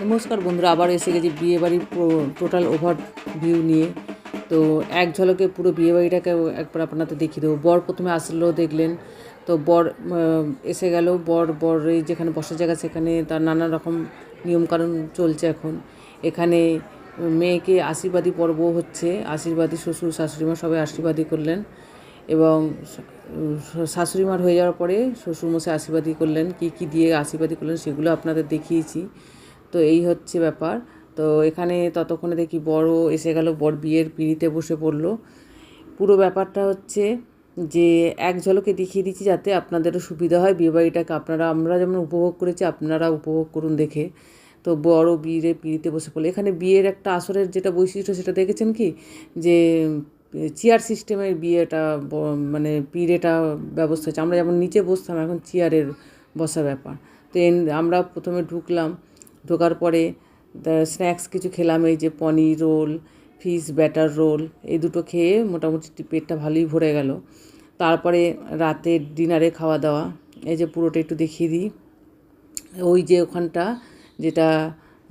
নমস্কার বন্ধুরা, আবার এসে গেছি বিয়েবাড়ির টোটাল ওভার ভিউ নিয়ে। তো এক ঝলকে পুরো বিয়েবাড়িটাকে একবার আপনাদের দেখিয়ে দেবো। বর প্রথমে আসলো, দেখলেন। তো বর এসে গেল। বর বর এই যেখানে বসার জায়গা, সেখানে তার নানা রকম নিয়মকানুন চলছে এখন। এখানে মেয়েকে আশীর্বাদী পর্ব হচ্ছে। আশীর্বাদী শ্বশুর, শাশুড়িমা সবাই আশীর্বাদী করলেন এবং শাশুড়িমার হয়ে যাওয়ার পরে শ্বশুরমশাই আশীর্বাদী করলেন। কি কি দিয়ে আশীর্বাদী করলেন সেগুলো আপনাদের দেখিয়েছি। তো এই হচ্ছে ব্যাপার। তো এখানে ততক্ষণে দেখি বড় এসে গেল, বর বিয়ের পিঁড়িতে বসে পড়ল। পুরো ব্যাপারটা হচ্ছে যে এক ঝলকে দেখিয়ে দিচ্ছি যাতে আপনাদেরও সুবিধা হয় বিয়েবাড়িটাকে। আপনারা, আমরা যেমন উপভোগ করেছি, আপনারা উপভোগ করুন দেখে। তো বড় বিয়ে পিঁড়িতে বসে পড়ল। এখানে বিয়ের একটা আসরের যেটা বৈশিষ্ট্য, সেটা দেখেছেন কি? যে চেয়ার সিস্টেমের বিয়েটা মানে পিঁড়েটা ব্যবস্থা হচ্ছে আমরা যেমন নিচে বসতাম, এখন চেয়ারের বসা ব্যাপার। তো আমরা প্রথমে ঢুকলাম। ঢোকার পরে স্ন্যাক্স কিছু খেলাম, এই যে paneer roll, fish batter roll, এই দুটো খেয়ে মোটামুটি পেটটা ভালোই ভরে গেল। তারপরে রাতের ডিনারে খাওয়া দাওয়া, এই যে পুরোটা একটু দেখিয়ে দিই। ওই যে ওখানটা যেটা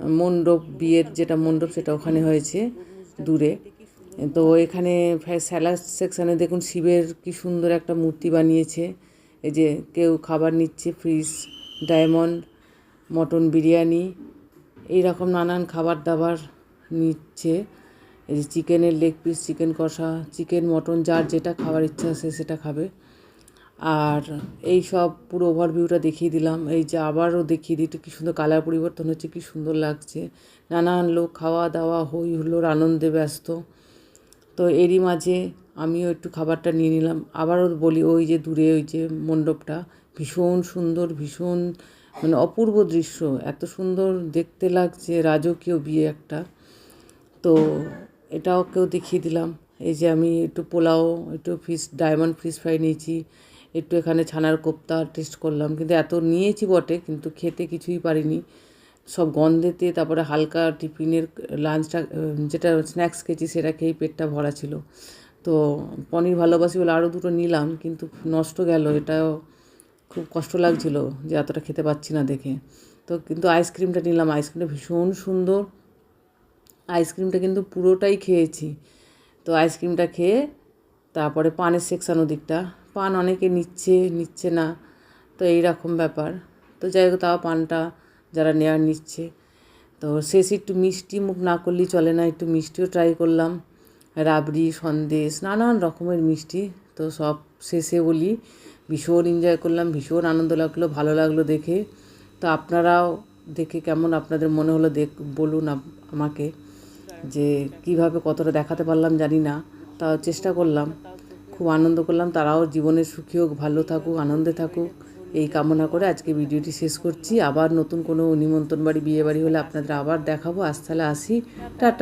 মণ্ডপ, বিয়ের যেটা মণ্ডপ সেটা ওখানে হয়েছে দূরে। তো এখানে স্যালাড সেকশানে দেখুন শিবের কি সুন্দর একটা মূর্তি বানিয়েছে। এই যে কেউ খাবার নিচ্ছে, ফ্রিজ, ডায়মন্ড মটন বিরিয়ানি এই রকম নানান খাবার দাবার নিচ্ছে। এই যে চিকেনের লেগ পিস চিকেন কষা, চিকেন, মটন, যার যেটা খাবার ইচ্ছা আছে সেটা খাবে। আর এই সব পুরো ওভারভিউটা দেখিয়ে দিলাম। এই যে আবারও দেখিয়ে দিই একটু কী সুন্দর কালার পরিবর্তন হচ্ছে, কী সুন্দর লাগছে। নানান লোক খাওয়া দাওয়া হই হুল্লোড় আনন্দে ব্যস্ত। তো এরই মাঝে আমিও একটু খাবারটা নিয়ে নিলাম। আবারও বলি, ওই যে দূরে ওই যে মণ্ডপটা, ভীষণ সুন্দর, ভীষণ মানে অপূর্ব দৃশ্য। এত সুন্দর দেখতে লাগছে, রাজকীয় বিয়ে একটা। তো এটাও কেউ দেখিয়ে দিলাম। এই যে আমি একটু পোলাও, একটু ফিশ, ডায়মন্ড ফিশ ফ্রাই নিয়েছি, একটু এখানে ছানার কোপ্তা টেস্ট করলাম। কিন্তু এত নিয়েছি বটে, কিন্তু খেতে কিছুই পারিনি। সব গন্ধেতে, তারপরে হালকা টিফিনের লাঞ্চটা, যেটা স্ন্যাক্স খেয়েছি, সেটা খেয়েই পেটটা ভরা ছিল। তো পনির ভালোবাসি বলে আরও দুটো নিলাম, কিন্তু নষ্ট গেল। এটাও খুব কষ্ট লাগছিল যে এতটা খেতে পাচ্ছি না দেখে। তো কিন্তু আইসক্রিমটা নিলাম। আইসক্রিমটা ভীষণ সুন্দর। আইসক্রিমটা কিন্তু পুরোটাই খেয়েছি। তো আইসক্রিমটা খেয়ে তারপরে পানের সেকশন ওদিকটা। পান অনেকে নিচ্ছে নিচ্ছে না। তো এই রকম ব্যাপার। তো যাই হোক, তাও পানটা যারা নেওয়ার নিচ্ছে। তো শেষ একটু মিষ্টি মুখ না করলেই চলে না। একটু মিষ্টিও ট্রাই করলাম। রাবড়ি, সন্দেশ, নানান রকমের মিষ্টি। তো সব শেষে বলি, ভীষণ এনজয় করলাম, ভীষণ আনন্দ লাগল, ভালো লাগল দেখে। তো আপনারাও দেখে কেমন আপনাদের মনে হলো দেখ, বলুন আমাকে যে কীভাবে কতটা দেখাতে পারলাম জানি না, তাও চেষ্টা করলাম। খুব আনন্দ করলাম, তারাও জীবনে সুখী হোক, ভালো থাকুক, আনন্দে থাকুক, এই কামনা করে আজকে ভিডিওটি শেষ করছি। আবার নতুন কোনো নিমন্ত্রণ বাড়ি, বিয়ে বাড়ি হলে আপনাদের আবার দেখাবো। আজ তাহলে আসি। টাটা।